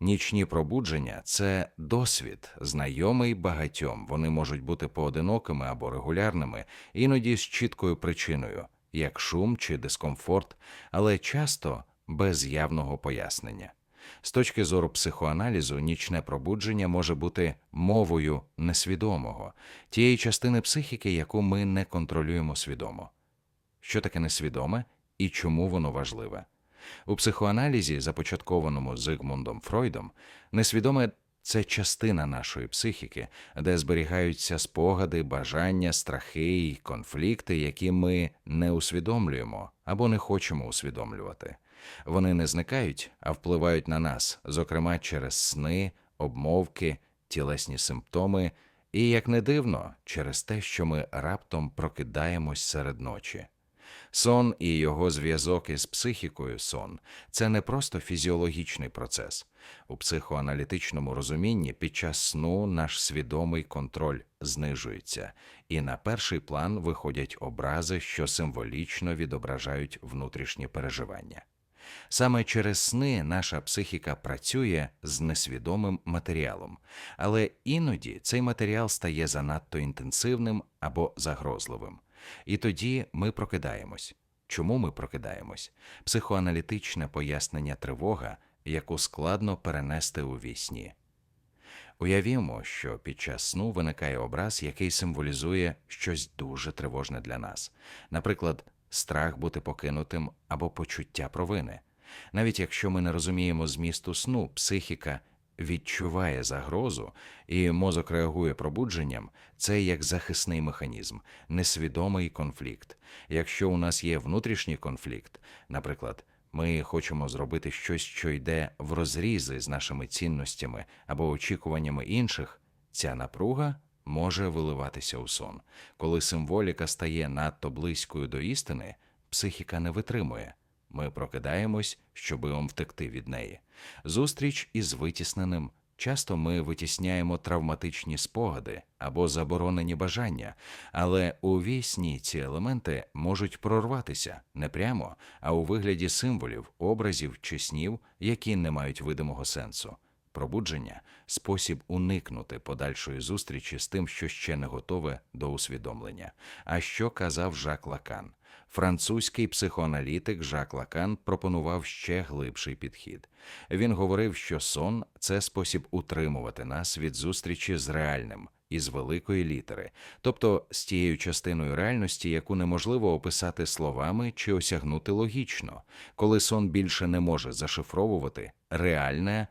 Нічні пробудження це досвід, знайомий багатьом. Вони можуть бути поодинокими або регулярними, іноді з чіткою причиною, як шум чи дискомфорт, але часто без явного пояснення. З точки зору психоаналізу, нічне пробудження може бути мовою несвідомого, тієї частини психіки, яку ми не контролюємо свідомо. Що таке несвідоме і чому воно важливе? У психоаналізі, започаткованому Зигмундом Фройдом, несвідоме це частина нашої психіки, де зберігаються спогади, бажання, страхи і конфлікти, які ми не усвідомлюємо або не хочемо усвідомлювати. Вони не зникають, а впливають на нас, зокрема через сни, обмовки, тілесні симптоми і, як не дивно, через те, що ми раптом прокидаємось серед ночі. Сон і його зв'язок із психікою сон це не просто фізіологічний процес. У психоаналітичному розумінні під час сну наш свідомий контроль знижується, і на перший план виходять образи, що символічно відображають внутрішні переживання. Саме через сни наша психіка працює з несвідомим матеріалом, але іноді цей матеріал стає занадто інтенсивним або загрозливим. І тоді ми прокидаємось. Чому ми прокидаємось? Психоаналітичне пояснення тривога, яку складно перенести у вісні. Уявімо, що під час сну виникає образ, який символізує щось дуже тривожне для нас, наприклад, страх бути покинутим або почуття провини. Навіть якщо ми не розуміємо змісту сну, психіка відчуває загрозу і мозок реагує пробудженням, це як захисний механізм, несвідомий конфлікт. Якщо у нас є внутрішній конфлікт, наприклад, ми хочемо зробити щось, що йде в розрізи з нашими цінностями або очікуваннями інших, ця напруга може виливатися у сон. Коли символіка стає надто близькою до істини, психіка не витримує. Ми прокидаємось, щоби втекти від неї. Зустріч із витісненим. Часто ми витісняємо травматичні спогади або заборонені бажання, але у вісні ці елементи можуть прорватися не прямо, а у вигляді символів, образів чи снів, які не мають видимого сенсу. Пробудження спосіб уникнути подальшої зустрічі з тим, що ще не готове до усвідомлення. А що казав Жак Лакан? Французький психоаналітик Жак Лакан пропонував ще глибший підхід. Він говорив, що сон це спосіб утримувати нас від зустрічі з реальним із великої літери, тобто з тією частиною реальності, яку неможливо описати словами чи осягнути логічно. Коли сон більше не може зашифровувати, реальне